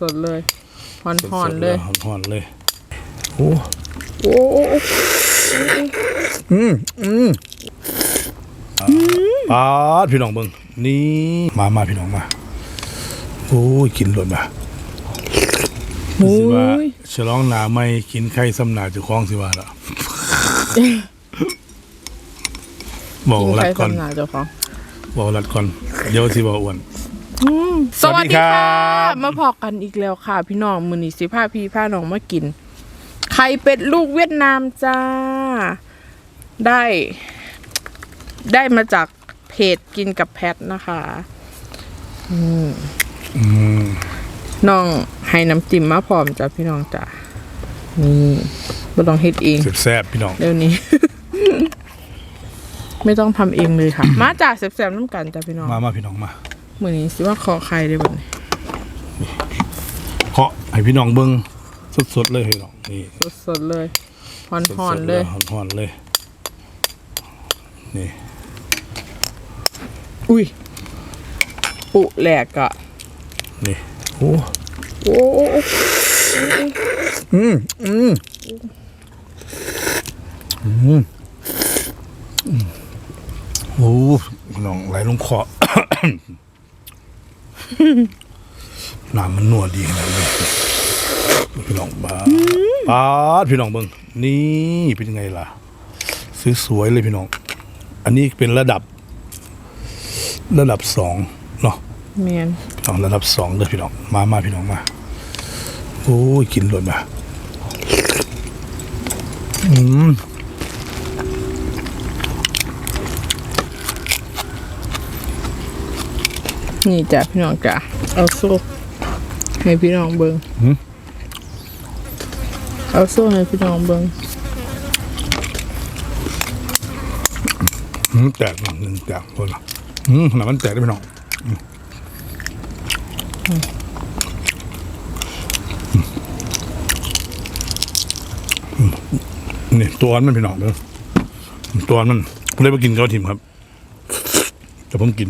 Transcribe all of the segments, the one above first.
สดๆเลยหอนๆเลยหอนๆเลยโอ้โอ้โอ้โอ้อืมอืมปาดพี่น้องเบิ่งนี่มามาพี่น้องมาโอ้ยกินหล่นมาโอ้สิว่ายฉลองหนาไม่กินไข่สำนาเจ้าของสิว่าละบอกกินรัใครดก่อน สำนาเจ้าของบอกรัดก่อนเดี๋ยวสิบอกอ้วน สวัสดีสวัสดีครัค่ะบมาพอกันอีกแล้วค่ะ พี่น้องมือนี้สิพาพี่พาน้องมากิน ไข่เป็ดลูกเวียดนามจ้า ได้ ได้มาจากเพจกินกับแพทนะคะอืมน้องให้น้ำจิ้มมาพร้อมจ้ะพี่น้องจ้ะนี่ไม่ต้องเฮ็ดเองแซ่บๆพี่น้องเดี๋ยวนี้ ไม่ต้องทำเองเลยค่ะ มาจากแสบๆน้ำกันจ้ะพี่น้อง มามาพี่น้องมา มือนี้สิว่าคอใครได้บ่เนี่ยเคาะให้พี่น้องเบิ่งสดๆเลยพี่น้องนี่สดๆเลยหสอนดๆๆเลยหอนๆเลย นี่ อุ้ย ปุแหลกอะนี่โอ้โอ้โอ้โอ้อืมอืมอืมอืมโอ้พี่น้องไหลลงคอ น้ำมันนัวดีขนาดนี้พี่น้องบ้าปาดพี่น้องเบิ่งนี่เป็นยังไงล่ะสวยๆเลยพี่น้อง อันนี้เป็นระดับ ระดับสองเนาะเมียนสองระดับสองเด้อพี่น้องมามาพี่น้องมาโอ้ยกินหล่นมาอืม นี่จ้ะพี่น้องจ้ะเอาโซ่ให้พี่น้องเบิงเอาโซ่ให้พี่น้องเบิงอืมแตกหนึ่งหนึ่งแตกคนละอืมขนาดมันแตกได้พี่น้องอืมอืมนี่ตัวมันพี่น้องเด้อตัวมันผมเลยไปกินข้าวทิมครับ แต่ผมกิน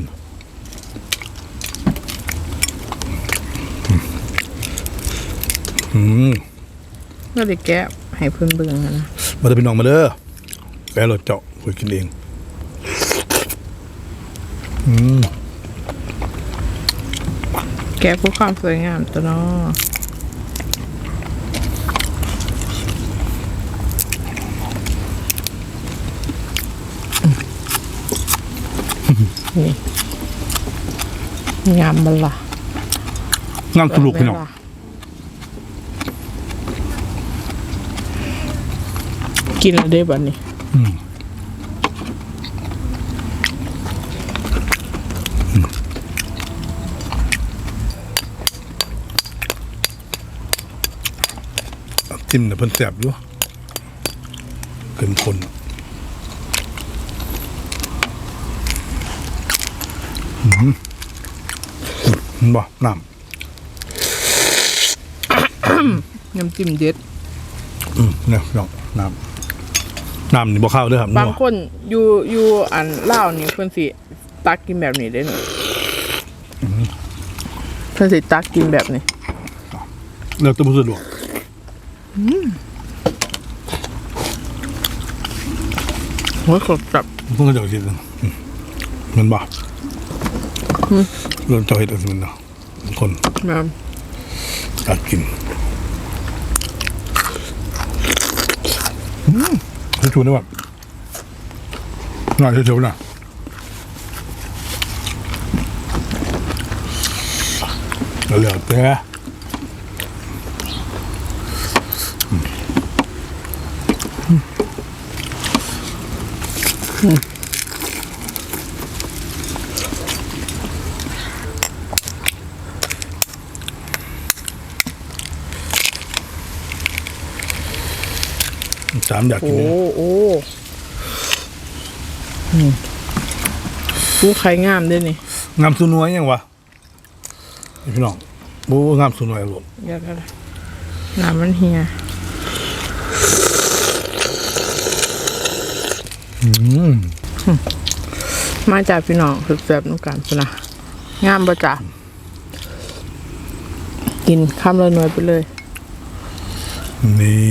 อืมก็ได้แกะให้เพิ่นเบิงอะนะมาเด้อพี่น้องมาเด้อแปรรถเจาะคุยกินเอง อืมแกะเพื่อความสวยงามตัวเนาะนี่งามบัลล่ะงามสุลุกพี่น้อง กินแล้วได้บัดนี้จิ้มเนี่ยเพิ่นแสบอยู่เกินคนอืมบ่น้ำน้ำจิ้มเด็ด อืมเนี่ยพี่น้องน้ำ น้ำนี่บ่เข้าเด้อครับบางนัวคนอยู่อยู่อันเล่าวนี่เพิ่นสิตักกินแบบนี้ได้หนูเพิ่นสิตักกินแบบนี้เลือกตัวผู้สะดวกโอ้ยขดแบบเพิ่งจะเจอทีนึงอืมแมันบ่เริ่มเจอเห็ดอันนั้นเนาะคนแบบ อยากกินอืม ให้ชูนี่แบบน่าเฉยๆนะเหลือเต่ สามอยากกิโอ้นเนี่ยโอ้อืมผู้ใครงามด้วยนี่ งามสุนวยยังวะนี่พี่น้องบูงามสุนวยหลวงเดี๋ยวกันน้ำมันเฮียอืมมาจากพี่น้องคือแบบนุ่กันพุ่นนะงามบ่จ้ะกินข้ามละหน่วยไปเลย นี่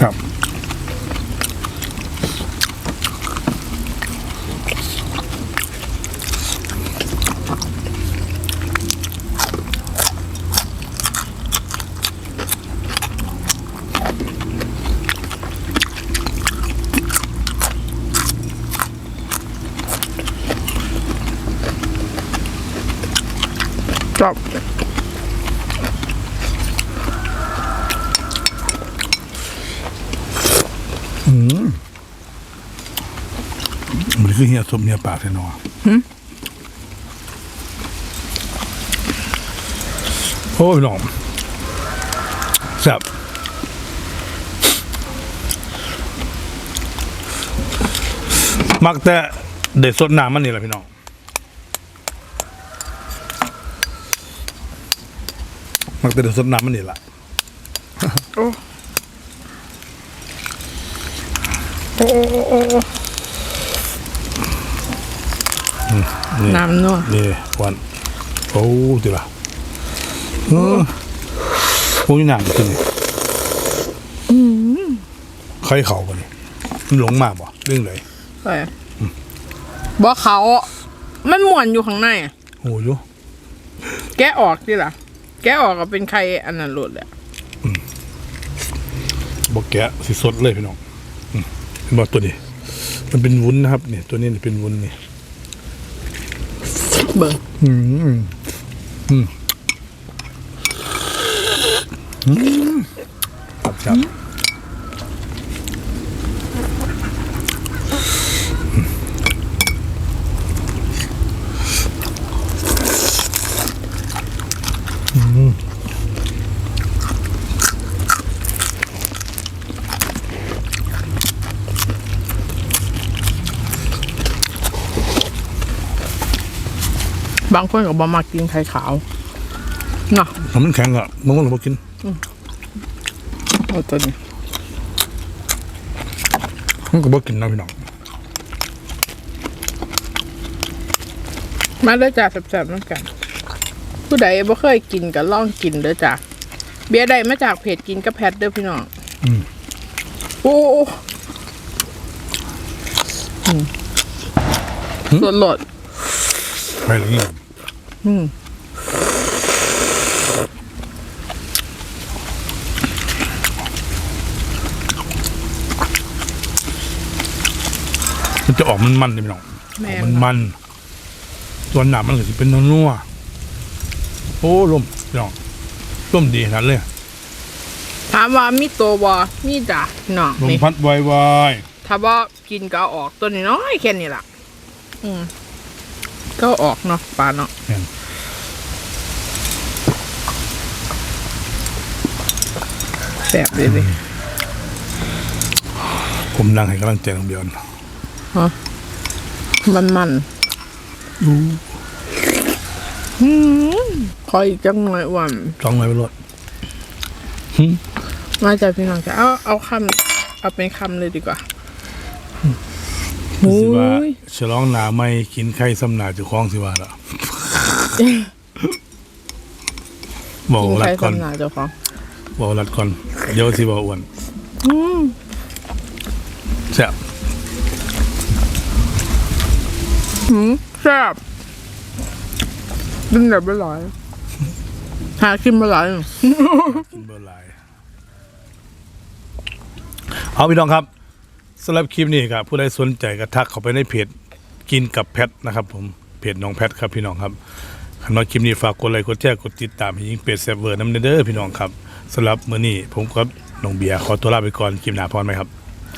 ครับ จับมันคือเฮียสมเฮียปากแท้เนอโอ้ยพี่น้องแซ่บมักแต่เด็ดสดน้ำมันนี่แหละพี่น้อง มักแต่เด็ดสดน้ำมันนี่แหละโอ้โอ้โอ้โอ้โอ้น้ำนัวนี่วันโอ้ติละเออโอ้ยหนักจริงใครเขาบ่นี่มันหลงมากบ่เรื่องไหนใส่บอกเขามันหมวนอยู่ข้างในอะโอ้ยแกะออกดิล่ะ แกะออกก็เป็นใครอันนั้นหลุดเลยบอกแกะสิสดเลยพี่น้องอืมเห็นบอกตัวนี้ มันเป็นวุ้นนะครับเนี่ยตัวนี้เป็นวุ้นนี่เบิ่งอืมอืมอืมครับครับ บางคนก็บอกมากินไข่ขาวเนาะทำมันแข็งอะมึงว่าเราบอกกินเอาตัวนี้มันก็บอกกินนะพี่น้องมาเด้อจ้าแซ่บๆน้ำกัน ผู้ใดบ่เคยกินก็ลองกินเด้อจ้าเบียร์ใดมาจากเพจกินกับแพทเด้อพี่น้องอืมโอ้โอ้อืมสดหลดไปเลยนี่ อืมมันจะออกมันมันเลยพี่น้องแม่ออกมันมันส่วนหนามันก็จะเป็นนัวๆโอ้ลมพี่น้องลมดีขนาดเลยถามว่ามีตัวบ่มีจ้ะพี่น้องลมนี่พัดไวๆถ้าว่ากินก็เอาออกตัวนี้น้อยแค่นี้ล่ะ อืมก็เอาออกเนาะปลาเนาะแม่น แซ่บเลยดิผมนั่งให้กำลังใจน้องเบียร์มันมันอืมขออีกจังหน่อยวันจ้องไว้ไปรถมาจากพี่น้องจะเอาเอาคำเอาเป็นคำเลยดีกว่าโอ้สิว่ายฉลองหนาไม่กินไข่ซ้ำหนาเจ้าของสิว่าละบอกกินรัใครดก่อนสำนาเจ้าของ บอกรัดก่อน เดี๋ยวสิบอกอ้วนอืมแซ่บหืมแซ่บดึงแบบไม่ร้อยหากินไม่ร้อยกินเบอร์หลายเอาพี่น้องครับสำหรับคลิปนี้ครับผู้ใดสนใจก็ทักเข้าไปในเพจกินกับแพทนะครับ ผมเพจน้องแพทครับพี่น้องครับขันว่าคลิปนี้ฝากกดไลค์กดแชร์กดติดตามให้ยิงเพจเซฟเวอร์น้ำเด้อพี่น้องครับ สำหรับมื้อนี้ผมกับน้องเบียร์ขอตัวลาไปก่อนคลิปหน้าพรไหมครับ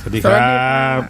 สวัสดีสควัรัสดีค่ะ บ